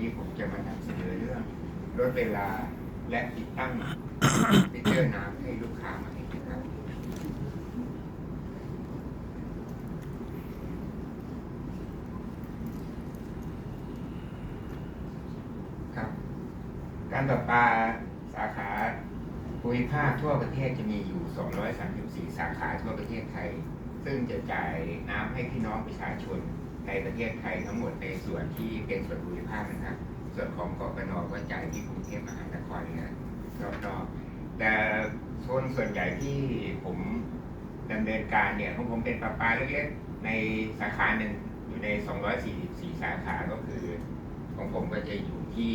นี้ผมจะมานำเสนอเรื่องลดเวลาและติดตั้งมิเตอร์น้ำให้ลูกค้าใหม่นะครับครับ การประปาสาขาภูมิภาคทั่วประเทศจะมีอยู่ 234 สาขาทั่วประเทศไทย ซึ่งจะจ่ายน้ำให้พี่น้องประชาชน ในประเทศไทยทั้งหมดในส่วนที่เป็นส่วนภูมิภาคนะครับ ส่วนของกกนก็จ่ายที่กรุงเทพมหานครเนี่ยรอบๆแต่โซนส่วนใหญ่ที่ผมดำเนินการเนี่ยของผมเป็นประปาเล็กๆในสาขาหนึ่งอยู่ใน 244 สาขาก็คือ ของผมก็จะอยู่ที่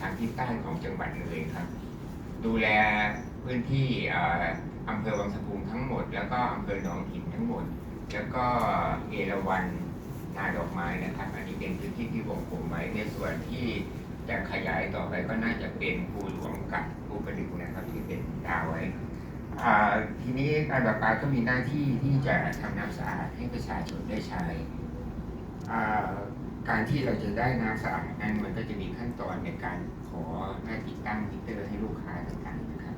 ทางทิศใต้ของจังหวัดเลยครับ ดูแลพื้นที่อ่าอำเภอวังสะพุงทั้งหมด แล้วก็อำเภอหนองหินทั้งหมด แล้วก็เอราวันนาดอกไม้นะครับ อันนี้เป็นพื้นที่ที่ผมผมไว้ในส่วนที่จะขยายต่อไปก็น่าจะเป็นภูหลวงกับภูกระดึงนะครับที่เป็นดาวไว้ทีนี้การประปาก็มีหน้าที่ที่จะทำน้ำสะอาดให้ประชาชนได้ใช้การที่เราจะได้น้ำสะอาดนั้นมันก็จะมีขั้นตอนในการขอหน้าติดตั้งมิเตอร์ให้ลูกค้าต่างๆนะครับ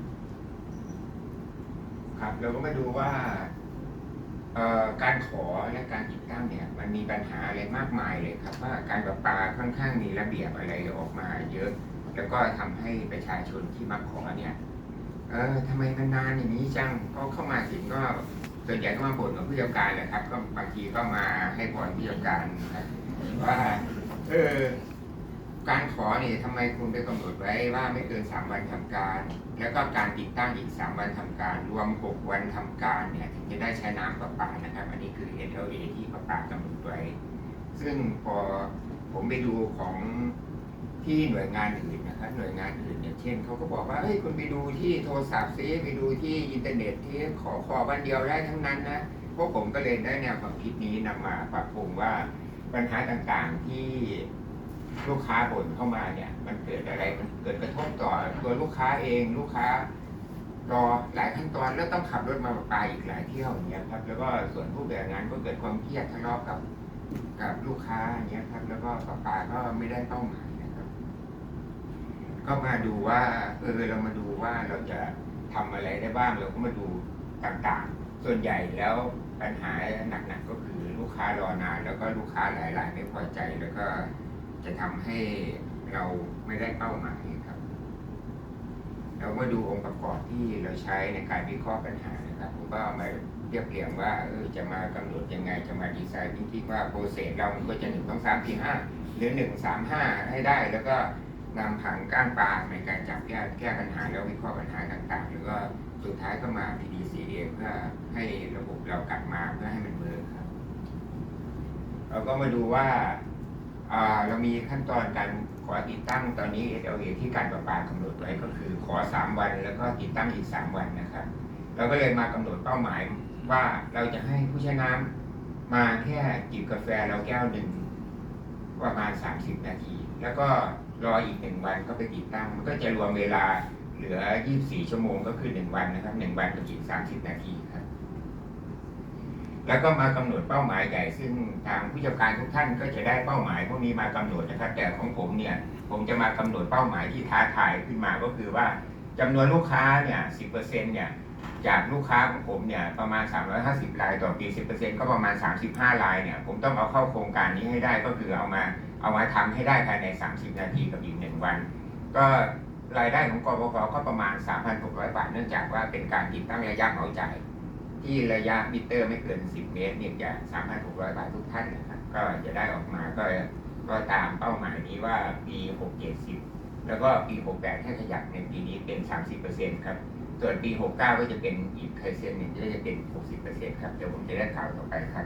ครับเราก็มาดูว่า การขอและการติดตั้งเนี่ยมันมีปัญหาอะไรมากมายเลยครับ ว่าการประปาค่อนข้างมีระเบียบอะไรออกมาเยอะ แล้วก็ทำให้ประชาชนที่มาขอเนี่ยเออทำไมมันนานอย่างนี้จังก็เข้ามาถึงก็ส่วนใหญ่ก็มาบ่นกับผู้จัดการแหละครับ ก็บางทีก็มาให้พรผู้จัดการนะครับว่าเออ การขอเนี่ยทำไมคุณไปกำหนดไว้ว่าไม่เกินสามวันทำการ แล้วก็การติดตั้งอีก 3 วันทำการ รวม 6 วันทำการเนี่ยถึงจะได้ใช้น้ำประปานะครับ อันนี้คือ SLA ที่ประปากำหนดไว้ ซึ่งพอผมไปดูของที่หน่วยงานอื่นนะครับหน่วยงานอื่นอย่างเช่นเขาก็บอกว่าเฮ้ยคุณไปดูที่โทรศัพท์ซิไปดูที่อินเทอร์เน็ตที่ขอขอวันเดียวได้ทั้งนั้นนะพวกผมก็เลยได้แนวความคิดนี้นำมาปรับปรุงว่าปัญหาต่างๆที่ ลูกค้าบ่นเข้ามาเนี่ย มันเกิดอะไรมันเกิดกระทบต่อตัวลูกค้าเองลูกค้ารอหลายขั้นตอนแล้วต้องขับรถมาประปอีกหลายเที่ยวอย่างเงี้ยครับ แล้วก็ส่วนผู้แบกงานก็เกิดความเครียดทะเลาะกับ กับลูกค้าอย่างเงี้ยครับ แล้วก็ประปาก็ไม่ได้เป้าหมายนะครับ ก็มาดูว่า เออเรามาดูว่าเราจะทำอะไรได้บ้างเราก็มาดูต่างๆ ส่วนใหญ่แล้วปัญหาหนักๆก็คือลูกค้ารอนานแล้วก็ลูกค้าหลายๆไม่พอใจแล้วก็ จะทำให้เราไม่ได้เป้าหมายครับ เรามาดูองค์ประกอบที่เราใช้ในการวิเคราะห์ปัญหานะครับผมก็เอามาเรียบเรียงว่าเออจะมากำหนดยังไงจะมาดีไซน์ที่ว่าโปรเซสเรามันก็จะหนึ่งต้องสามสี่ห้าหรือหนึ่งสามห้าให้ได้ แล้วก็นำผังก้านปลาในการจับแก้แก้ปัญหาแล้ววิเคราะห์ปัญหาต่างๆ หรือว่าสุดท้ายก็มา PDCA เพื่อให้ระบบเรากลับมาเพื่อให้มันเวิร์ครับ เราก็มาดูว่า เรามีขั้นตอนการขอติดตั้งตอนนี้ SLA ที่การประปากำหนดไว้ก็คือขอ 3 วัน แล้วก็ติดตั้งอีก 3 วันนะครับ เราก็เลยมากำหนดเป้าหมายว่าเราจะให้ผู้ใช้น้ำมาแค่จิบกาแฟเราแก้วหนึ่งประมาณ 30 นาที แล้วก็รออีกหนึ่งวันก็ไปติดตั้ง มันก็จะรวมเวลาเหลือ 24 ชั่วโมงก็คือ 1 วันนะครับ 1 วันกับอีก 30 นาที แล้วก็มากำหนดเป้าหมายใหญ่ซึ่งทางผู้จัดการทุกท่านก็จะได้เป้าหมายพวกนี้มากำหนดนะครับ แต่ของผมเนี่ยผมจะมากำหนดเป้าหมายที่ท้าทายขึ้นมาก็คือว่าจำนวนลูกค้าเนี่ย10%เนี่ยจากลูกค้าของผมเนี่ยประมาณ 350รายต่อปี 10%ก็ประมาณ 35รายเนี่ยผมต้องเอาเข้าโครงการนี้ให้ได้ก็คือเอามาเอามาทำให้ได้ภายใน 30 นาทีกับอีกหนึ่งวัน ก็รายได้ของกบพก็ประมาณ 3,600 บาท เนื่องจากว่าเป็นการติดตั้งระยะเหมาจ่าย ที่ระยะมิเตอร์ไม่เกิน 10 เมตรเนี่ยจะ3,600 บาททุกท่านนะครับก็จะได้ออกมาก็ก็ตามเป้าหมายนี้ว่าปี6 70 แล้วก็ปี 68 ให้ขยับในปีนี้เป็น 30%ครับส่วนปี 69 ก็จะเป็นอีกเปอร์เซ็นต์หนึ่งก็จะเป็น 60%ครับเดี๋ยวผมจะได้ข่าวต่อไปครับ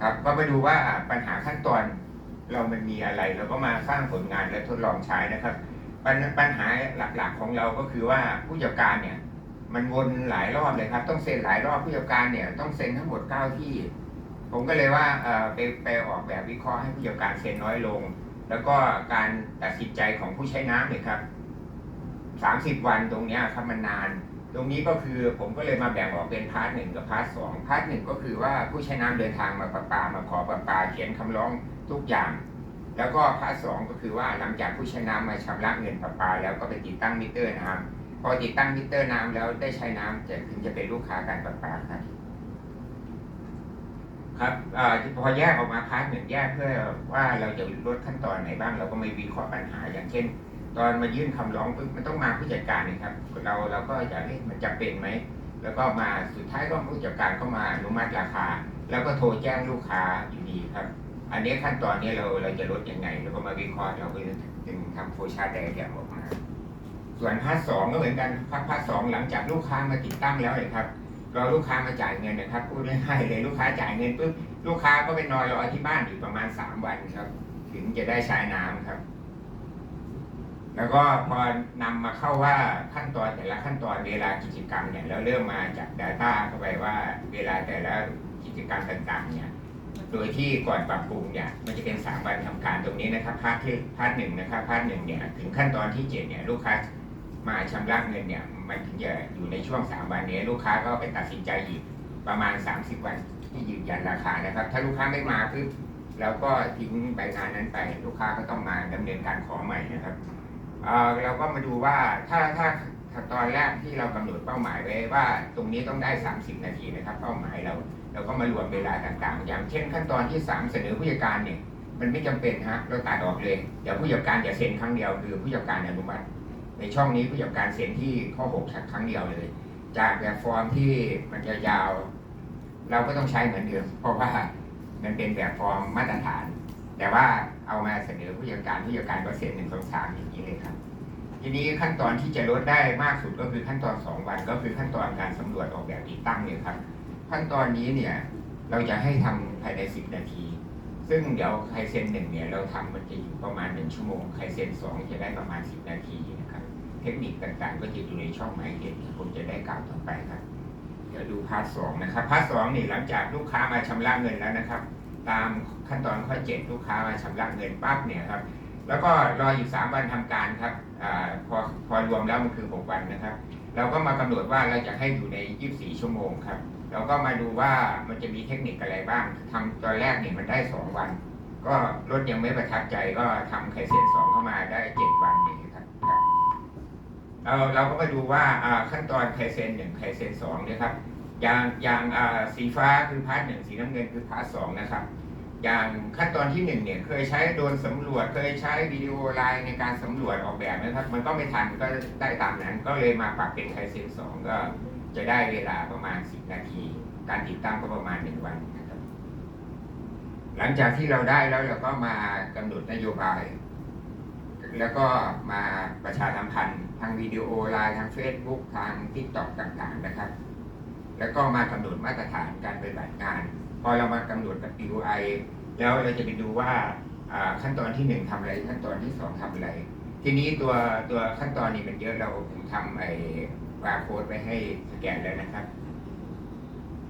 ครับก็มาดูว่าปัญหาขั้นตอนเรามันมีอะไรเราก็มาสร้างผลงานและทดลองใช้นะครับ ปัญหาหลักๆของเราก็คือว่าผู้จัดการเนี่ย มันวนหลายรอบเลยครับ ต้องเซ็นหลายรอบผู้จัดการเนี่ยต้องเซ็นทั้งหมด9ที่ ผมก็เลยว่าเออไปไปออกแบบวิเคราะห์ให้ผู้จัดการเซ็นน้อยลง แล้วก็การตัดสินใจของผู้ใช้น้ำเนี่ยครับ30วันตรงนี้ครับมันนาน ตรงนี้ก็คือผมก็เลยมาแบ่งออกเป็นพาร์ทหนึ่งกับพาร์ทสองพาร์ทหนึ่งก็คือว่าผู้ใช้น้ำเดินทางมาประปามาขอประปาเขียนคำร้องทุกอย่าง แล้วก็พาร์ทสองก็คือว่าหลังจากผู้ใช้น้ำมาชำระเงินประปา แล้วก็ไปติดตั้งมิเตอร์น้ำ พอติดตั้งมิเตอร์น้ำแล้วได้ใช้น้ำจะถึงจะเป็นลูกค้าการประปาครับ ครับอพอแยกออกมาพาร์ทหนึ่งแยกเพื่อว่าเราจะลดขั้นตอนไหนบ้างเราก็ไม่วิเคราะห์ปัญหาอย่างเช่น ตอนมายื่นคำร้องปุ๊บมันต้องมาผู้จัดการนะครับ เราเราก็จะเอ๊ะมันจะเป็นไหมแล้วก็มาสุดท้ายก็ผู้จัดการก็มาอนุมัติราคา แล้วก็โทรแจ้งลูกค้าอยู่ดีครับ อันนี้ขั้นตอนนี้เราเราจะลดยังไงเราก็มาวิเคราะห์เราก็จึงทำโฟชาร์ดไดอะแกรมออกม ส่วนพาร์ทสองก็เหมือนกันพาร์ทพาร์ทสองหลังจากลูกค้ามาติดตั้งแล้วเลยครับรอลูกค้ามาจ่ายเงินนะครับพูดง่ายๆเลยลูกค้าจ่ายเงินปุ๊บลูกค้าก็ไปนอนรอที่บ้านอยู่ประมาณสามวันครับ ถึงจะได้ใช้น้ำครับ แล้วก็พอนำมาเข้าว่าขั้นตอนแต่ละขั้นตอนเวลากิจกรรมเนี่ยแล้วเริ่มมาจาก Data เข้าไปว่าเวลาแต่ละกิจกรรมต่างๆ เนี่ย โดยที่ก่อนปรับปรุงเนี่ยมันจะเป็นสามวันทำการตรงนี้นะครับพาร์ทที่พาร์ทหนึ่งนะครับพาร์ทหนึ่งเนี่ยถึงขั้นตอนที่เจ็ดเนี่ยลูกค้า มาชำระเงินเนี่ยมันถึงจะอยู่ในช่วงสามวันนี้ลูกค้าก็ไปตัดสินใจอีกประมาณ 30 วันที่ยืนยันราคานะครับ ถ้าลูกค้าไม่มาปุ๊บเราก็ทิ้งใบงานนั้นไป ลูกค้าก็ต้องมาดำเนินการขอใหม่นะครับเเราก็มาดูว่าถ้าถ้าถ้าตอนแรกที่เรากำหนดเป้าหมายไว้ว่า ตรงนี้ต้องได้ 30 นาทีนะครับ เป้าหมายเราเราก็มารวมเวลาต่างๆ อย่างเช่นขั้นตอนที่ 3 เสนอผู้จัดการเนี่ยมันไม่จำเป็นฮะเราตัดออกเลยเดี๋ยวผู้จัดการจะเซ็นครั้งเดียวคือผู้จัดการอนุมัติ ในช่องนี้ผู้จัดการเซ็นที่ข้อ6ชัดครั้งเดียวเลย จากแบบฟอร์มที่มันจะยาว เราก็ต้องใช้เหมือนเดิมเพราะว่ามันเป็นแบบฟอร์มมาตรฐาน แต่ว่าเอามาเสนอผู้จัดการผู้จัดการก็เซ็นหนึ่งสองสามอย่างนี้เลยครับ ทีนี้ขั้นตอนที่จะลดได้มากสุดก็คือขั้นตอน2วันก็คือขั้นตอนการสำรวจออกแบบติดตั้งเนี่ยครับ ขั้นตอนนี้เนี่ยเราจะให้ทำภายใน10นาทีซึ่งเดี๋ยวใครเซ็นหนึ่งเนี่ยเราทำมันจะอยู่ประมาณ1ชั่วโมง ใครเซ็นสองจะได้ประมาณ10นาที เทคนิคต่างๆ ก็จะอยู่ในช่องหมายเหตุที่ผมจะได้กล่าวต่อไปครับ เดี๋ยวดูพาร์ทสองนะครับพาร์ทสองนี่หลังจากลูกค้ามาชำระเงินแล้วนะครับ ตามขั้นตอนข้อเจ็ดลูกค้ามาชำระเงินปั๊บเนี่ยครับ แล้วก็รออยู่3วันทำการครับอพอพอรวมแล้วมันคือ6วันนะครับ เราก็มากำหนดว่าเราจะให้อยู่ใน24ชั่วโมงครับเราก็มาดูว่ามันจะมีเทคนิคอะไรบ้างทำตอนแรกเนี่ยมันได้2วัน ก็รถยังไม่ประทับใจก็ทำไคเซนสองเข้ามาได้7วันอย่างนี้ครับครับ เราเราก็มาดูว่าขั้นตอนไคเซนหนึ่งไคเซนสองเนี่ยครับอย่างอย่างสีฟ้าคือพาร์ทหนึ่งสีน้ำเงินคือพาร์ทสองนะครับอย่างขั้นตอนที่หนึ่งเนี่ยเคยใช้โดนสำรวจเคยใช้วิดีโอไลน์ในการสำรวจออกแบบนะครับ มันก็ไม่ทันก็ได้ตามนั้น ก็เลยมาปรับเป็นไคเซนสองก็จะได้เวลาประมาณ 10 นาที การติดตั้งก็ประมาณ1วันนะครับ หลังจากที่เราได้แล้วเราก็มากำหนดนโยบาย แล้วก็มาประชาสัมพันธ์ ทางวิดีโอไลน์ทาง Facebook ทาง TikTok ต่างๆนะครับ แล้วก็มากำหนดมาตรฐานการปฏิบัติงาน พอเรามากำหนดกับ UI แล้วเราจะไปดูว่าขั้นตอนที่หนึ่งทำอะไร ขั้นตอนที่สองทำอะไร ทีนี้ตัวตัวขั้นตอนนี้มันเยอะเราผมทำไอ้บาร์โค้ดไว้ให้สแกนแล้วนะครับ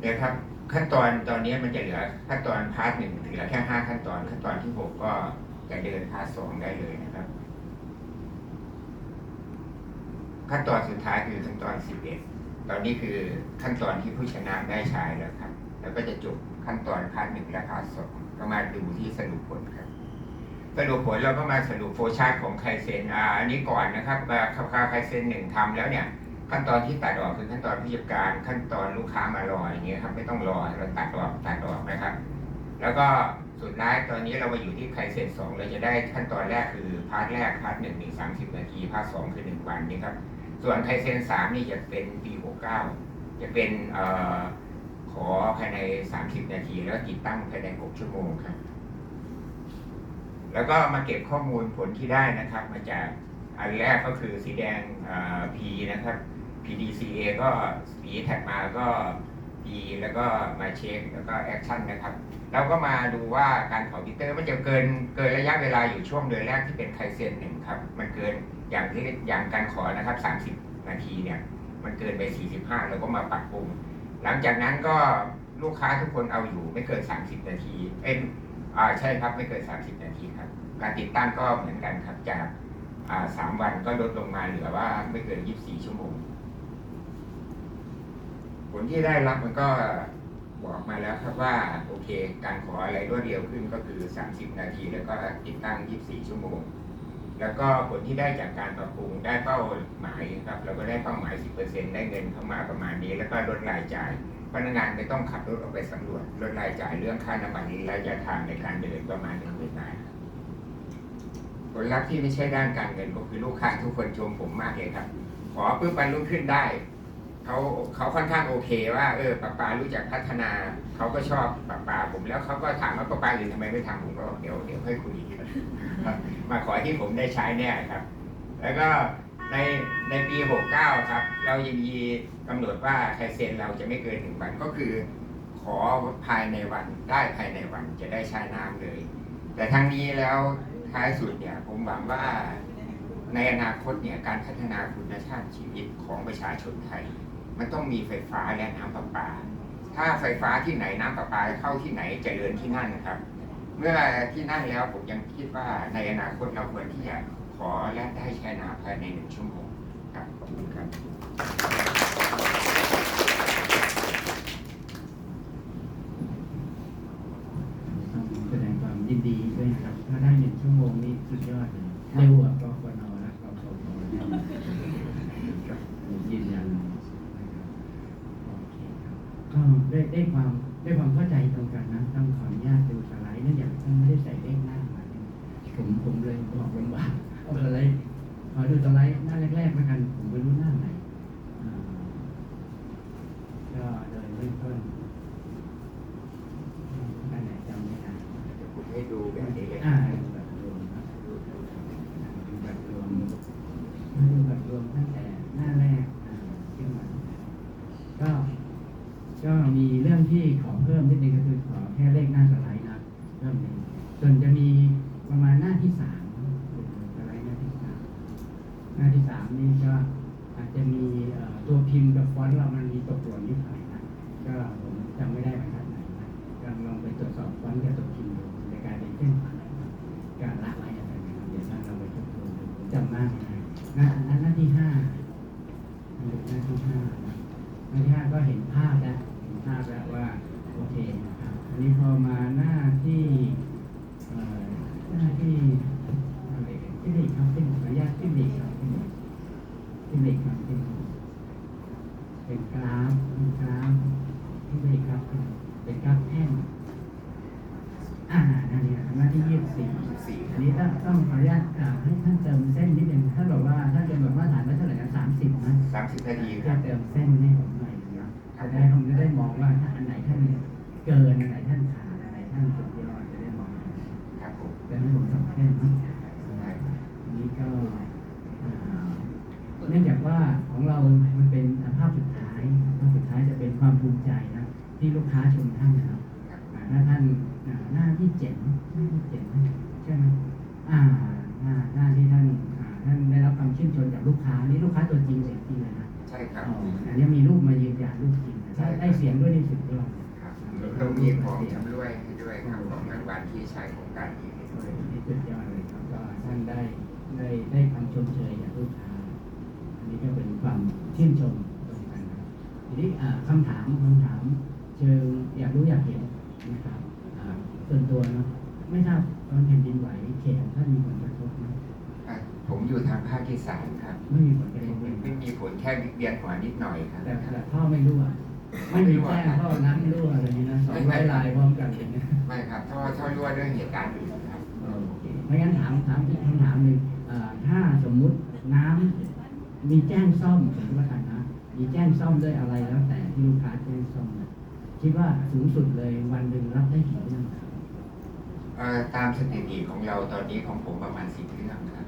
เดี๋ยวครับขั้นตอนตอนนี้มันจะเหลือขั้นตอนพาร์ทหนึ่งเหลือแค่ห้าขั้นตอน ขั้นตอนที่หกก็จะเดินพาร์ทสองได้เลยนะครับ ขั้นตอนสุดท้ายคือขั้นตอนสิบเอ็ดตอนนี้คือขั้นตอนที่ผู้ชนะได้ใช้แล้วครับ แล้วก็จะจบขั้นตอนพาร์ทหนึ่งและพาร์ทสองก็มาดูที่สรุปผลครับ สรุปผลเราก็มาสรุปโฟชาร์ตของไคเซนอ่าอันนี้ก่อนนะครับว่าคาคาไคเซนหนึ่งทำแล้วเนี่ยขั้นตอนที่ตัดออกคือขั้นตอนผู้จัดการขั้นตอนลูกค้ามารออย่างเงี้ยครับไม่ต้องรอเราตัดออกตัดออกนะครับ แล้วก็สุดท้ายตอนนี้เรามาอยู่ที่ไคเซนสองเราจะได้ขั้นตอนแรกคือพาร์ทแรกพาร์ทหนึ่งมีสามสิบนาทีพาร์ทสองคือหนึ่งวันนี่ครับ ส่วนไคเซนสามนี่จะเป็นปีหกเก้าจะเป็นอขอภายในสามสิบนาที แล้วติดตั้งภายในหกชั่วโมงครับ แล้วก็มาเก็บข้อมูลผลที่ได้นะครับ มาจากอันแรกก็คือสีแดง P นะครับ PDCA ก็สีแท็กมาก็ P แล้วก็มาเช็คแล้วก็แอคชั่นนะครับแล้วก็มาดูว่าการเผาพิเตอร์มันจะเกินเกินระยะเวลาอยู่ช่วงเดือนแรกที่เป็นไคเซนหนึ่งครับ มันเกิน อย่างที่อย่างการขอนะครับ 30 นาทีเนี่ย มันเกินไป 45แล้วก็มาปรับปรุง หลังจากนั้นก็ลูกค้าทุกคนเอาอยู่ไม่เกิน 30 นาทีเอ้ยอ่าใช่ครับไม่เกิน 30 นาทีครับ การติดตั้งก็เหมือนกันครับจากอ่าสามวันก็ลดลงมาเหลือว่าไม่เกิน 24 ชั่วโมง ผลที่ได้รับมันก็บอกมาแล้วครับว่าโอเค การขออะไรรวดเร็วขึ้นก็คือ 30 นาที แล้วก็ติดตั้ง 24 ชั่วโมง แล้วก็ผลที่ได้จากการปรับปรุงได้เป้าหมายครับ เราก็ได้เป้าหมาย 10%ได้เงินเข้ามาประมาณนี้ แล้วก็ลดรายจ่ายพนักงานไม่ต้องขับรถออกไปสำรวจลดรายจ่ายเรื่องค่าน้ำมันระยะทางในการเดินประมาณหนึ่งหมื่นบาทผลลัพธ์ที่ไม่ใช่ด้านการเงินก็คือลูกค้าทุกคนชมผมมากเลยครับ ขอปุ๊บวันรุ่งขึ้นได้เขาเขาค่อนข้างโอเคว่าเออป้าปารู้จักพัฒนาเขาก็ชอบป้าปาผมแล้วเขาก็ถามว่าป้าปาอื่นทำไมไม่ทำผมก็เดี๋ยวเดี๋ยวค่อยคุย มาขอที่ผมได้ใช้เนี่ยครับ แล้วก็ในในปี 69 ครับ เรายังมีกำหนดว่าไคเซ็นเราจะไม่เกินหนึ่งวันก็คือ ขอภายในวันได้ภายในวันจะได้ใช้น้ำเลย แต่ทั้งนี้แล้วท้ายสุดเนี่ยผมหวังว่าในอนาคตเนี่ยการพัฒนาคุณภาพชีวิตของประชาชนไทย มันต้องมีไฟฟ้าและน้ำประปา ถ้าไฟฟ้าที่ไหนน้ำประปาเข้าที่ไหนเจริญที่นั่นครับ เมื่อที่นั่นแล้วผมยังคิดว่าในอนาคตเราควรที่จะขอและได้ใช้น้ำภายในหนึ่งชั่วโมงครับขอบคุณครับแสดงความยินดีด้วยครับถ้าได้หนึ่งชั่วโมงนี่สุดยอดเลยเร็วกว่ากกนและกสพนะครับผยืนยันนะครับโอเคครับก็ได้ได้ความได้ความเข้าใจตรงกันนะต้ง บอกลำบากเอาสไลด์ขอดูสไลด์หน้าแรกๆแล้วกัน ผมไม่รู้หน้าไหนอ่าก็โดยเริ่มต้นหน้าไหนจำไม่ได้เดี๋ยวผมให้ดูแบบนี้เลยอ่าแบบรวมครับแบบรวมมาดูแบบรวมตั้งแต่หน้าแรกอ่าขึ้นมาก็ ก็มีเรื่องที่ขอเพิ่มนิดนึงก็คือขอแค่เลขหน้าสไลด์นะเพิ่มหนึ่งส่วนจะมีประมาณหน้าที่สามสไลด์หน้าที่สามหน้าที่สามนี่ก็อาจจะมีเอ่อตัวพิมพ์กับฟอนต์เรามันมีตกหล่นนิดหน่อยนะก็ผมจำไม่ได้บรรทัดไหนนะก็ลองไปตรว จสอบฟอนต์กับตัวพิมพ์ดูในการเป็นเส้นผ่านการละไว้อะไรนะครับเดี๋ยวท่านเราไปทบทวนดูผมจำหน้าไม่ได้น้าหน้าหน้าที่ห้าหน้าที่ห้าหน้าที่ห้าก็เห็นภาพแล้วเห็นภาพแล้วว่าโอเคนะครับอันนี้พอมาหน้าที่หน้าที่อะไรกันที่ลีกครับที่ขออนุญาตที่ลีกครับที่ลีกที่ลีกครับที่ลีกเป็นกราฟเป็นกราฟที่ลีกครับเป็นกราฟแท่งอ่าอันนี้นะครับหน้าที่ยี่ สิบสี่สี่อันนี้ต้องต้องขออนุญาตอ่าให้ท่านเติมเส้นนิดนึงท่านบอกว่าท่านเป็นแบบมาตรฐานไว้เท่าไหร่นะสามสิบนะสามสิบนาทีคจะรับเติมเส้นให้ผมหน่อยนะจะได้ผมจะได้มองว่าถ้าอันไหนท่านเกินอันไหนท่านขาดอันไหนท่านสุดยอดจะได้มองครับผมแต่ให้ผมสองเส้นนะอันนี้ก็อ่าเนื่องจากว่าของเรา มันเป็นภาพสุดท้ายภาพสุดท้ายจะเป็นความภูมิใจนะที่ลูกค้าชมท่านนะครับครับอ่าถ้าท่านอ่า หน้าที่เจ็ดหน้าที่เจ็ดใช่ไหมอ่าหน้าหน้าที่ท่านอ่าท่านได้รับคำชื่นชมจากลูกค้านี่ลูกค้าตัวจริงเสียงจริงเลยนะใช่ครับอ๋ออันนี้มีรูปมายืนยันรูปจริงนะได้ได้เสียงด้วยนี่สุดยอดครับเรามีของชำร่วยให้ด้วยครับของรางวัลที่ใช้โครงการนี้ให้โอ้ด้วยยนี่สุดยอดเลยครับก็ท่านได้ได้ได้คำชมเชยจากลูกค้า อันนี้ก็เป็นความชื่นชมตรงกันนะทีนี้อ่าคำถามคำถามเชิงอยากรู้อยากเห็นนะครับอ่า ส่วนตัวเนาะไม่ทราบตอนแผ่นดินไหวเขตของท่านมีผลกระทบไหมอะผมอยู่ทางภาคที่สามครับไม่มีผลกไม่ระทบเลไม่ยไม่มีผลแค่วิเวียนหัวนิดหน่อยครับแต่แต่ท่อไม่รั่วไม่มีแจ้งท่อน้ำรั่วอะไรนี้นะสองร้อยลายพร้อมกันเลยนะไม่ครับท่อท่อรั่วเรื่องเหตุการณ์อื่นครับโอเคไม่งั้นถามถามอีกคำถามหนึ่งเอ่อถ้าสมมุติน้ำมีแจ้งซ่อมสมมติว่ากันนะมีแจ้งซ่อมด้วยอะไรแล้วแต่ที่ลูกค้าแจ้งซ่อมเนี่ยคิดว่าสูงสุดเลยวันหนึ่งรับได้กี่เรื่องครับเอ่อ ตามสถิติของเราตอนนี้ของผมประมาณสิบเรื่องครับ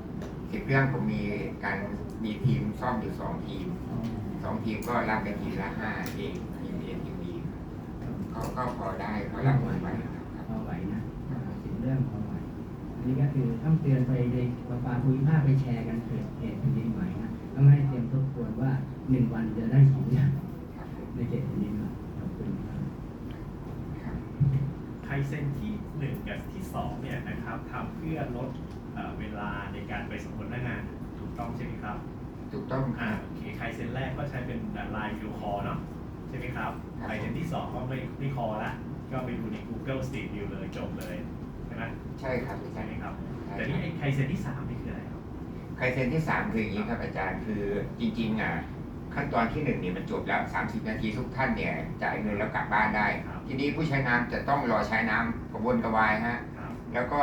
สิบเรื่องผมมีการมีทีมซ่อมอยู่สองทีมสองทีมก็รับกันทีละห้าเองทีมเอทีมบีก็ก็พอได้พอรับมือไหวครับพอไหวนะสิบเรื่องพอไหวอันนี้ก็คือต้องเตือนไปในประปาภูมิภาคไปแชร์กันเพจเพจแผ่นดินไหวนะต้องให้เตรียมทบทวนว่าหนึ่งวันจะได้กี่เรื่องครับผมในเขตแผ่นดินไหวขอบคุณครับครับไทยเซ็นที่หนึ่งกับที่สองเนี่ยนะครับทำเพื่อลดเอ่อเวลาในการไปสำรวจหน้างานถูกต้องใช่ไหมครับถูกต้องคอ่ารับโอเคไทยเซ็นแรกก็ใช้เป็นไลน์วิดีโอคอลเนาะใช่ช่ไหมครับครับไคเซนที่สองก็ไม่ไม่คอละก็ไปดูใน Google Street View เลยจบเลยใช่ไหมใช่ครับอาจาใช่รย์ไหมครับใช่แต่นี่ไอ้ไคเซนที่สามนี่คืออะไรครับไคเซนที่สามคืออย่างนี้ครับอาจารย์คือจริงๆอะ ขั้นตอนที่หนึ่งเนี่ยมันจบแล้ว 30 นาทีทุกท่านเนี่ยจ่ายเงินแล้วกลับบ้านได้ ครับทีนี้ผู้ใช้น้ำจะต้องรอใช้น้ำกระวนกระวายฮะครับ แล้วก็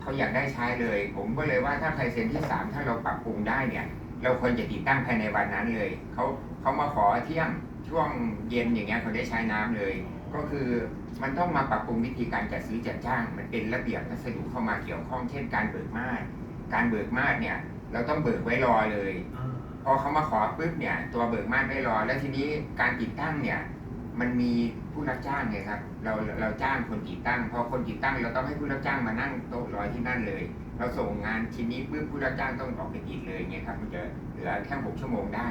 เขาอยากได้ใช้เลย ผมก็เลยว่าถ้าไคเซนที่ 3 ถ้าเราปรับปรุงได้เนี่ยเราควรจะติดตั้งภายในวันนั้นเลยเขาเขามาขอเที่ยงช่วงเย็นอย่างเงี้ยเขาได้ใช้น้ำเลย ก็คือมันต้องมาปรับปรุงวิธีการจัดซื้อจัดจ้าง มันเป็นระเบียบพัสดุเข้ามาเกี่ยวข้องเช่นการเบิกมาดการเบิกมาดเนี่ย เราต้องเบิกไว้รอเลยอ่า พอเขามาขอปุ๊บเนี่ยตัวเบิกมาดไม่รอ แล้วทีนี้การติดตั้งเนี่ยมันมีผู้รับจ้างไงครับ เราเราจ้างคนติดตั้งพอคนติดตั้งเราต้องให้ผู้รับจ้างมานั่งโต๊ะรอที่นั่นเลย เราส่งงานชิ้นนี้ปุ๊บผู้รับจ้างต้องออกไปติดเลยเงี้ยครับมันจะเหลือแค่หกชั่วโมงได้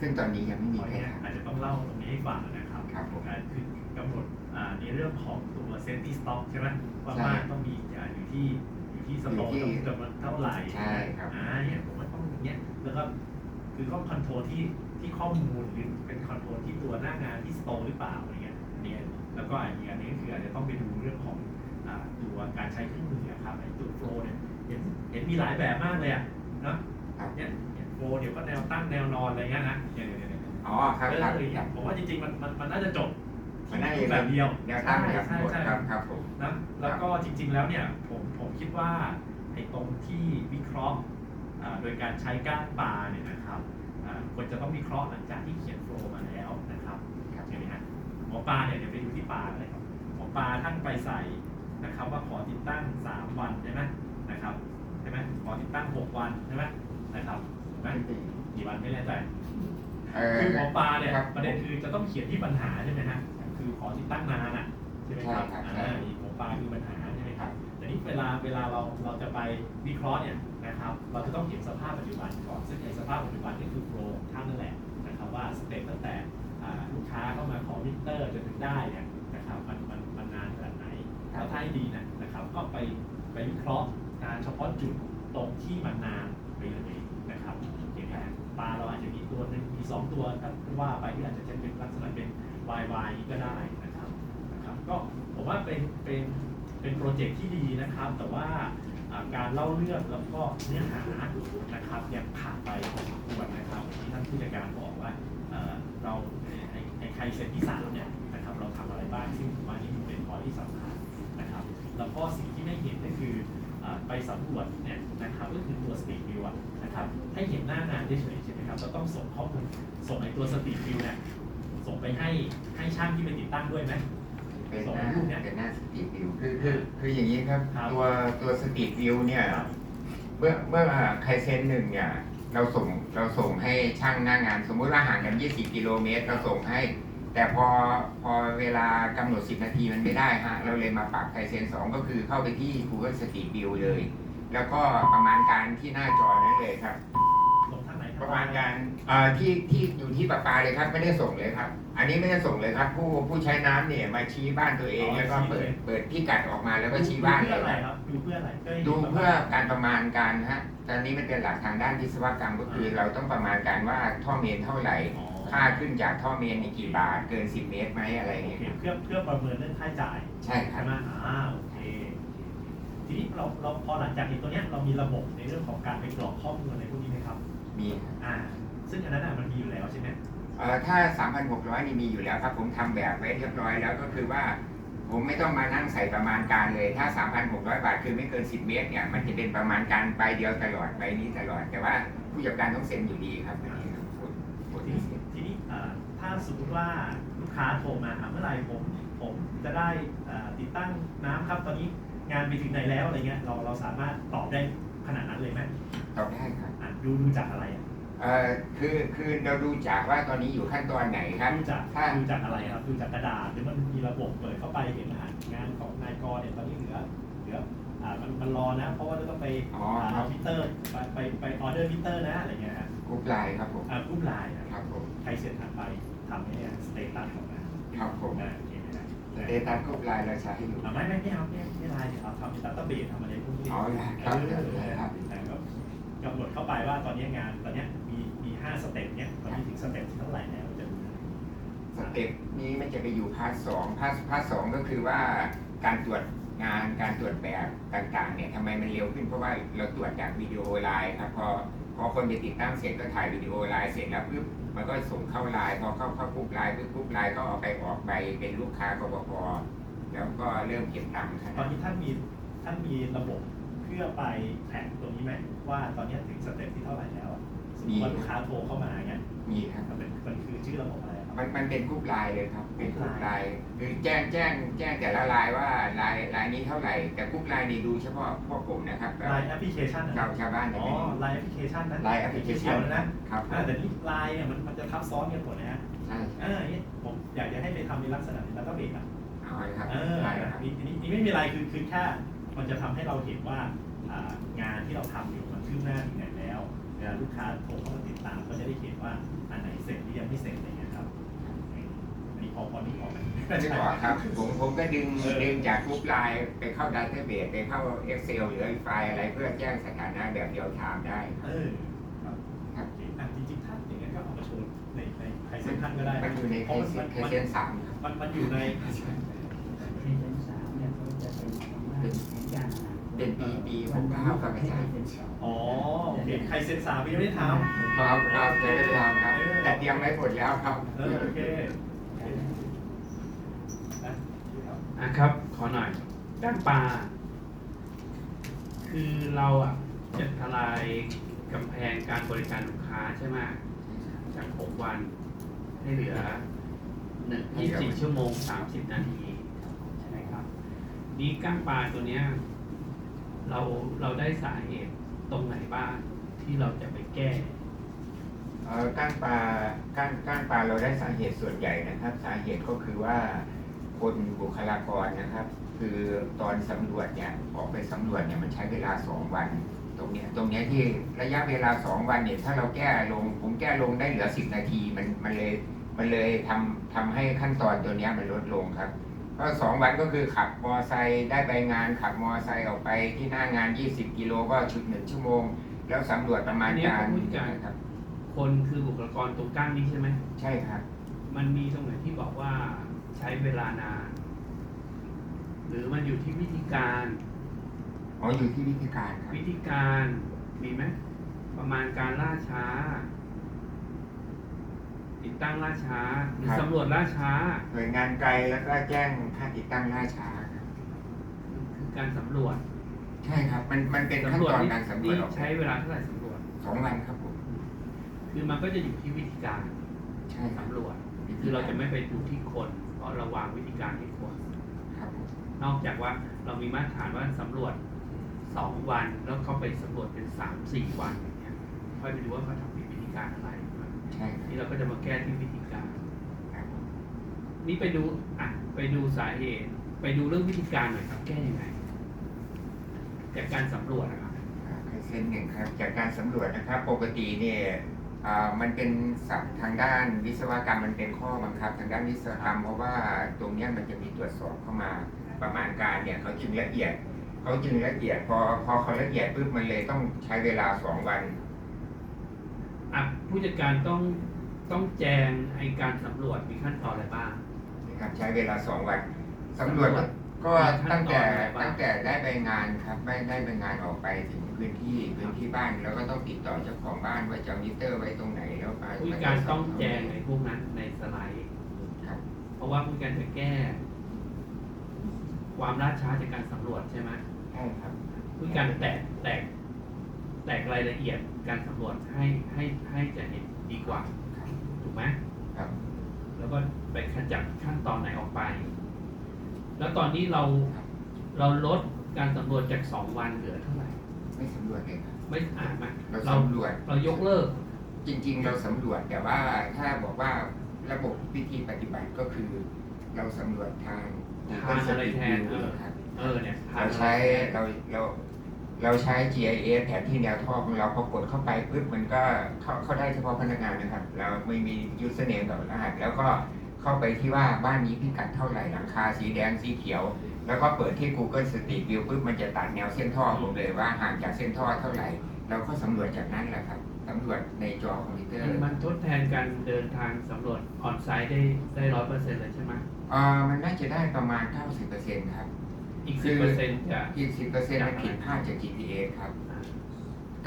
ซึ่งตอนนี้ยังไม่มีขอใครเนี่ยทอาจจะต้องเล่าตรงนี้ให้ฟังนะครับครับผมอ่าคือกำหนดอ่าในเรื่องของตัวเซฟตี้สต็อกใช่ไหมว่าใช่บ้านต้องมีอ่าอยู่ที่อยู่ที่สต็อกอยู่ที่จำนวนเท่าไหร่ใช่ครับอ่าเนี่ยผมว่าต้องอย่างเงี้ยแล้วก็ คือก็คอนโทรลที่ที่ข้อมูลหรือเป็นคอนโทรลที่ตัวหน้างานที่สโตร์หรือเปล่าอะไรเงี้ยเนี่ยแล้วก็อีกอันนี้ก็คืออาจจะต้องไปดูเรื่องของอ่าตัวการใช้เครื่องมืออะครับไอ้ตัวโฟล์เนี่ยเห็นเห็นมีหลายแบบมากเลยอะเนาะครับเนี่ยเนี่ยโฟล์เดี๋ยวก็แนวตั้งแนวนอนอะไรเงี้ยนะเนี่ยเนี่ยเนี่ยอ๋อครับครับเออครับผมว่าจริงๆมันมันมันน่าจะจบมันน่าจะที่แบบเดียวแนวตั้งแบบใช่หมดใช่ครับครับผมนะแล้วก็จริงๆแล้วเนี่ยผมผมคิดว่าไอ้ตรงที่วิเคราะห์อ่า โดยการใช้ก้านปลาเนี่ยนะครับอ่าควรจะต้องวิเคราะห์หลังจากที่เขียนโฟลว์มาแล้วนะครับครับใช่ไหมฮะหมอปลาเนี่ยเดี๋ยวไปดูที่ปลาเลยครับหมอปลาท่านไปใส่นะครับ ว่าขอติดตั้ง 3 วันใช่ไหมนะครับใช่ไหมขอติดตั้ง 6 วันใช่ไหมนะครับถูกไหมกี่วันไม่แน่ใจเอ่อคือหมอปลาเนี่ยครับประเด็นคือจะต้องเขียนที่ปัญหาใช่ไหมฮะคือขอติดตั้งนานอะใช่ไหมครับใช่ครับอ่าหมอปลาคือปัญหาใช่ไหมครับแต่นี้เวลาเวลาเราเราจะไปวิเคราะห์เนี่ย นะครับเราจะต้องเห็นสภาพปัจจุบันก่อนซึ่งในสภาพปัจจุบันนี่คือโปรของท่านนั่นแหละนะครับว่าสเต็ปตั้งแต่อ่าลูกค้าเข้ามาขอมิเตอร์จนถึงได้เนี่ยนะครับมันมันมันนานขนาดไหนแล้วถ้าให้ดีเนยนะครับก็ไปไปวิเคราะห์งานเฉพาะจุดตรงที่มันนานไปเลยนะครับเห็นไหมฮะปลาเราอาจจะมีตัวหนึ่งมีสองตัวถ้าว่าไปที่อาจจะเป็นลักษณะเป็น Y Y ก็ได้นะครับนะครับ ก็ผมว่าเป็นเป็นเป็นโปรเจกต์ที่ดีนะครับ แต่ว่าอ่า การเล่าเรื่องแล้วก็เนื้อหานะครับยังขาดไปพอสมควรนะครับที่ท่านผู้จัดการบอกว่าเราไอ้ไอ้ไคเซ็นที่สามเนี่ยนะครับเราทำอะไรบ้างซึ่งผมว่านี่เป็นพอที่สำคัญนะครับแล้วก็สิ่งที่ไม่เห็นก็คือไปสำรวจเนี่ยนะครับก็คือตัวสตีฟิวนะครับให้เห็นหน้างานเฉยๆใช่ไหมครับเราต้องส่งข้อมูลส่งไอ้ตัวสตีฟิวเนี่ยส่งไปให้ให้ช่างที่ไปติดตั้งด้วยไหม เป็นหน้าสองรูปเนี่ยเป็นหน้าสตรีทวิวคือคือคืออย่างนี้ครับ ครับ ตัวตัวสตรีทวิวเนี่ยเมื่อเมื่อไคเซนหนึ่งเนี่ย เราส่งเราส่งให้ช่างหน้างาน สมมุติว่าห่างกัน 20 กิโลเมตรเราส่งให้ แต่พอพอเวลากำหนด 10 นาทีมันไม่ได้ฮะ เราเลยมาปรับไคเซน2 ก็คือเข้าไปที่ Google Street View เลย แล้วก็ประมาณการที่หน้าจอนั้นเลยครับ ปรับระมาณการเอ่อที่ที่อยู่ที่ประปาเลยครับ ไม่ได้ส่งเลยครับ อันนี้ไม่ได้ส่งเลยครับ ผู้ผู้ใช้น้ำเนี่ยมาชี้บ้านตัวเองแล้วก็เปิดเปิดพิกัดออกมาแล้วก็ชี้บ้านดูเลเพื่อยอะไรครับครับดูเพื่ออะไรก็ให้ดูแบบเพื่อการประมาณการฮะตอนนี้มันเป็นหลักทางด้านวิศวกรรมก็คือเราต้องประมาณการว่าท่อเมนเท่าไหร่ อ๋อค่าขึ้นจากท่อเมนในกี่บาทเกิน 10 เมตรไหมอะไรโอเงี้ยเคครับเพื่อเพื่อประเมินเรื่องค่าใช้จ่ายใช่ครัใช่บ ไหมอ่าโอเคทีนี้เราเราพอหลังจากเห็นตัวเนี้ยเรามีระบบในเรื่องของการไปกรอกข้อมูลในพวกนี้ไหมครับ มีครับอ่าซึ่งอันนั้นอะมันมีอยู่แล้วใช่ไหมเอ่อถ้า 3,600 นี่มีอยู่แล้วครับผมทำแบบไว้เรียบร้อยแล้วก็คือว่า ผมไม่ต้องมานั่งใส่ประมาณการเลย ถ้า 3,600 บาทคือไม่เกิน 10 เมตรเนี่ยมันจะเป็นประมาณการใบเดียวตลอดใบนี้ตลอด แต่ว่าผู้จัดการต้องเซ็นอยู่ดีครับอันนี้ครับกดกดทีที่นี้เซ็นทีนี้อ่าถ้าสมมติว่าลูกค้าโทรมาอะเมื่อไหร่ผมผมจะได้อ่าติดตั้งน้ำครับ ตอนนี้งานไปถึงไหนแล้วอะไรเงี้ยเราเราสามารถตอบได้ ขนาดนั้นเลยไหมตอบได้ครับอะดูดูจากอะไรอะเอ่อคือคือเราดูจากว่าตอนนี้อยู่ขั้นตอนไหนครับ ดูจากถ้า ดูจากอะไรครับดูจากกระดาษหรือมันมีระบบเปิดเข้าไปเห็นอะงานของนายกรเนี่ยตอนนี้เหลือเหลืออ่ามันมันรอนะ เพราะว่าจะต้องไปอ๋ออ่าครัเอาบมิเตอร์ไปไปไปออเดอร์มิเตอร์นะอะไรเงี้ยฮะกรุ๊ปไลน์ครับผมอ่ากรุ๊ปไลน์นะครับผมใครเสร็จถัดไปทำให้เนี่ยสเตตัสของงานครับผม อ่าโอเคไหมครับส เตตัสกรุ๊ปไลน์เราใช้อยู่อ่าไม่ไม่ไม่เอาไม่ไม่ไลน์เนี่ยเอาทำดัตต้าเบสทำอะไรพวกนี้อ๋อครับเออได้ครับแต่ก็กำหนดเข้าไปว่าตอนนี้งานตอนเนี้ยมีมีห้าสเต็ปเนี้ยตอนนี้ถึงสเต็ปที่เท่าไหร่แล้วจะดูนะสเต็ปนี้มันจะไปอยู่พาร์ทสองพาร์ทพาร์ทสองก็คือว่าการตรวจงานการตรวจแบบต่างๆเนี่ยทำไมมันเร็วขึ้นเพราะว่าเราตรวจจากวิดีโอไลน์ครับพอพอ คนไปติดตั้งเสร็จก็ถ่ายวิดีโอไลน์เสร็จแล้วปุ๊บมันก็ส่งเข้าไลน์พอเข้าเข้ากรุ๊ปไลน์ปุ๊บกรุ๊ปไลน์ก็เอาไปออกใบเป็นลูกค้ากบพแล้วก็เริ่มเก็บตังค์คตอรันบนี้ท่านมีท่านมีระบบเพื่อไปแท็กตรงนี้ไหมว่าตอนนี้ถึงสเต็ปที่เท่าไหร่แล้วอะสมมติว่าลูกค้าโทรเข้ามาเนี่ยมีครับมันเป็นมันคือชื่อระบบอะไรครับ มันมันเป็นกรุ๊ปไลน์เลยครับ เป็นกรุ๊ปกรุ๊ปไลไลน์น์คือแจ้งแจ้งแจ้งแต่ละไลน์ว่าไลน์ไลน์นี้เท่าไหร่ แต่กรุ๊ปไลน์นี่ดูเฉพาะพวกผมนะครับไลน์แอปพลิเคชันนะชาวชาวบ้านอ๋เนี่ยอไม่ได้ไลน์แอปพลิเคชันนะไลน์แอปพลิเคชันเกี่ยวเลยนะครับอ่าแต่นี่ไลน์เนี่ยมันมันจะทับซ้อนกันหมดนะฮะใช่อ่าเนี่ยผมอยากจะให้ไปทำในลักษณะนี้แล้วก็เบรกอะเอาเลยครับเออได้ครับนี่นี่นี่ไม่มีอะไรคือคือแค่มันจะทำให้เราเห็นว่าอ่างานที่เราทำอยู่มันคืบหน้าถึงไหนแล้วเวลาลูกค้าโทรเข้ามาติดตามก็จะได้เห็นว่าอันไหนเสร็จหรือยังไม่เสร็จอะไรเงี้ย ครับอันนี้พอพอนี่พอไหมไม่บอกครับ ผมผมก็ดึงเออดึงจากกรุ๊ปไลน์ไปเข้าดัตเตอร์เบสไปเข้า Excel หรือไฟล์อะไรเพื่อแจ้งสถานะแบบเดียวไทม์ได้ เออครับครับโอเคอะจริงๆถ้าอย่างนั้นก็เอามาโชว์ในในไคเซ็นท่านก็ได้มันอยู่ในเพเคราะมันสมันเคมันสสามครับมันมันอยู่ในในเดือนสามเนี่ยเขาจะเป็นคำว่าสัญญาณนะเป็นปีปีหกเก้าครับอาจารย์อ๋อโอเคไคเซ็นสามยังไม่ได้ทำครับครับจะได้ทำครับเออแต่เตรียมไว้หมดแล้วครับเออโอเคนะ อะครับ ขอหน่อยด้านปลา คือเราอะจะทลายกำแพงการบริการลูกค้าใช่ไหมจากหกวันให้เหลือหนึ่งยี่สิบชั่วโมงสามสิบนาทีใช่ไหมครับ นี่ก้างปลาตัวเนี้ยเราเราได้สาเหตุตรงไหนบ้างที่เราจะไปแก้เอ่อก้างปลาก้างก้างปลาเราได้สาเหตุส่วนใหญ่นะครับ สาเหตุก็คือว่า คนบุคลากรนะครับ คือตอนสำรวจเนี่ยออกไปสำรวจเนี่ยมันใช้เวลาสองวัน ตรงเนี้ยตรงเนี้ยที่ระยะเวลาสองวันเนี่ยถ้าเราแก้ลงผมแก้ลงได้เหลือสิบนาทีมันมันเลยมันเลยทำทำให้ขั้นตอนตัวเนี้ยมันลดลงครับก็สองวันก็คือขับมอไซค์ได้ไปงานขับมอไซค์ออกไปที่หน้างาน 20 กิโลก็ชุดหนึ่งชั่วโมง แล้วสำรวจประมาณการอันนี้ผมพูดกันนะครับ คนคือบุคลากรตรงก้างนี้ใช่ไหม ใช่ครับ มันมีตรงไหนที่บอกว่าใช้เวลานาน หรือมันอยู่ที่วิธีการ อ๋ออยู่ที่วิธีการครับ วิธีการมีไหมประมาณการล่าช้า ติดตั้งล่าช้าหรือสำรวจล่าช้าหน่วยงานไกลแล้วก็แจ้งค่าติดตั้งล่าช้าครับคือการสำรวจใช่ครับ มันมันเป็นขั้นสำรวจตอนนี่การสำรวนี่จออกใช้เวลาเท่าไหร่สำรวจ สองวันครับผมคือมันก็จะอยู่ที่วิธีการใช่ครับสำรวจ คือเราจะไม่ไปดูที่คนเพ ราะเราวางวิธีการที่คนครับผมนอกจากว่าเรามีมาตรฐานว่าสำรวจสองวันแล้วเขาไปสำรวจเป็นสามสี่วันอย่างเงี้ยค่อยไปดูว่าเขาทำผิดวิธีการอะไรใช่ครับนี่เราก็จะมาแก้ที่วิธีการครับผมนี่ไปดูอะไปดูสาเหตุ ไปดูเรื่องวิธีการหน่อยครับ แก้ยังไงจากการสำรวจนะครับอ่าเคยเส้นหนึ่งครับ จากการสำรวจนะครับ ปกติเนี่ยอ่า มันเป็นศัพท์ทางด้านวิศวกรรมมันเป็นข้อบังคับ ทางด้านวิศวกรรม เพราะว่าตรงเนี้ยมันจะมีตรวจสอบเข้ามาประมาณการเนี่ยเขาจึงละเอียดเขาจึงละเอียดพอพอเขาละเอียดปุ๊บมันเลยต้องใช้เวลาสองวันอะผู้จัดการต้องต้องแจงไอการสำรวจมีขั้นตอนอะไรบ้างนะครับใช้เวลาสองวันสำรวจ ก็ก็ตั้งแต่ตั้งแต่ได้ใบงานครับได้ได้ใบงานออกไปถึงพื้นที่พื้นที่บ้านแล้วก็ต้องติดต่อเจ้าของบ้านว่าจะเอามิเตอร์ไว้ตรงไหนแล้วไปผู้จัดการต้องแจงในพวกนั้นในสไลด์ครับ เพราะว่าผู้จัดการจะแก้ ความล่าช้าจากการสำรวจใช่ไหมใช่ครับผู้จัดการแตกแตก แตกรายละเอียดการสำรวจให้ให้ให้จะเห็นดีกว่าครับถูกไหมครับ แล้วก็ไปขจัดขั้นตอนไหนออกไป แล้วตอนนี้เราเราลดการสำรวจจากสองวันเหลือเท่าไหร่ ไม่สำรวจเลยครับไม่อ่านมาเราเราสำรวจ เรายกเลิก จริง ๆ เราสำรวจแต่ว่าถ้าบอกว่าระบบวิธีปฏิบัติก็คือ เราสำรวจทาง ทางอะไรแทน Google Street View ครับ เออเนี่ยเราใช้เราเราเราใช้ GIS แผนที่แนวท่อของเราพอกดเข้าไปปุ๊บมันก็เข้าเข้าได้เฉพาะพนักงานนะครับ เราไม่มี username กับรหัส แล้วก็ เข้าไปที่ว่าบ้านนี้พิกัดเท่าไหร่หลังคาสีแดงสีเขียว แล้วก็เปิดที่ Google Street View ปุ๊บมันจะตัดแนวเส้นท่อผมเลยว่าห่างจากเส้นท่อเท่าไหร่ เราก็สำรวจจากนั้นแหละครับสำรวจในจอคอมพิวเตอร์มันมันทดแทนการเดินทางสำรวจออนไซต์ได้ได้ร้อยเปอร์เซ็นต์เลยใช่ไหมอ่ามันน่าจะได้ประมาณ 90%ครับ อีกคืสิบอเปอร์เซ็นต์จะอีก10%มันผิดพลาดจาก GPS ครับอ่า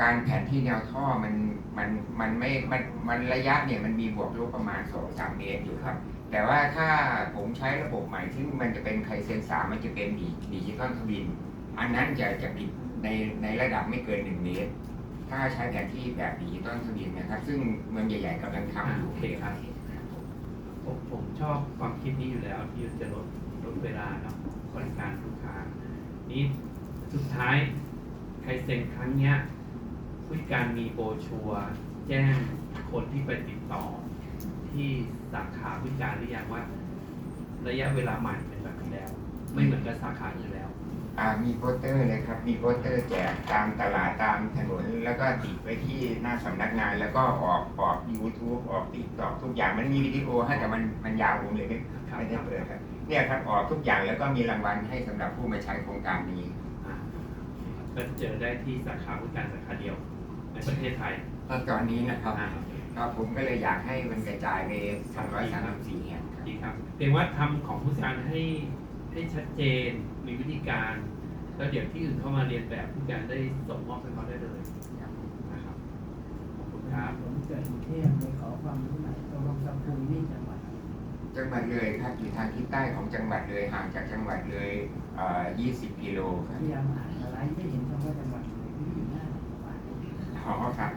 การแผนที่แนวท่อมันมันมันไม่มันมันระยะเนี่ยมันมีบวกลบประมาณ2อสเมตรอยู่ครับ แต่ว่าถ้าผมใช้ระบบใหม่ซึ่งมันจะเป็นไคเซนสามมันจะเป็นดิดิจิตอลทวิน อันนั้นจะจะผิดในในระดับไม่เกิน 1 เมตร ถ้าใช้แผนที่แบบดิจิตอลทวินนะครับ ซึ่งเมืองใหญ่ๆกำลังทำอยู่เคครับผมผมชอบความคิดนี้อยู่แล้วที่จะลดลดเวลาเนาะบริการลูกค้านี่สุดท้ายใคเซนครั้งเนี้ยผู้การมีโบชัว แจ้งคนที่ไปติดต่อ ที่สาขาผู้จัดการหรือยังว่า ระยะเวลาใหม่เป็นแบบนี้แล้ว ไม่เหมือนกับสาขาอื่นแล้ว อ่ามีโปสเตอร์เลยครับ มีโปสเตอร์แจกตามตลาดตามถนน แล้วก็ติดไว้ที่หน้าสำนักงาน แล้วก็ออกออก YouTube ออกติ๊กตอกทุกอย่างมันมีวิดีโอให้แต่มันมันยาวผมเลยไม่ครับ ไม่ได้เปิดครับ เนี่ยครับออกทุกอย่างแล้วก็มีรางวัลให้สำหรับผู้มาใช้โครงการนี้ อ่าก็เจอได้ที่สาขาผู้จัดการสาขาเดียวในประเทศไทยก็ตอนนี้นะครับ อ่า ครับผมก็เลยอยากให้มันกระจายไป334แห่งครับดีครับเพียงว่าทำของผู้จัดการให้ให้ชัดเจนมีวิธีการ แล้วเดี๋ยวที่อื่นเข้ามาเรียนแบบผู้จัดการได้ส่งมอบให้เขาได้เลยนะครับขอบคุณครับผมเกิดกรุงเทพไปขอความรู้หน่อยตกลงสกุลนี่จังหวัดอะไรจังหวัดเลยครับอยู่ทางทิศใต้ของจังหวัดเลยห่างจากจังหวัดเลยเอ่อ20 กิโลครับพยายามอ่านอะไรไม่เห็นคำว่าจังหวัดเลยที่อยู่หน้าจังหวัดอ๋อครับ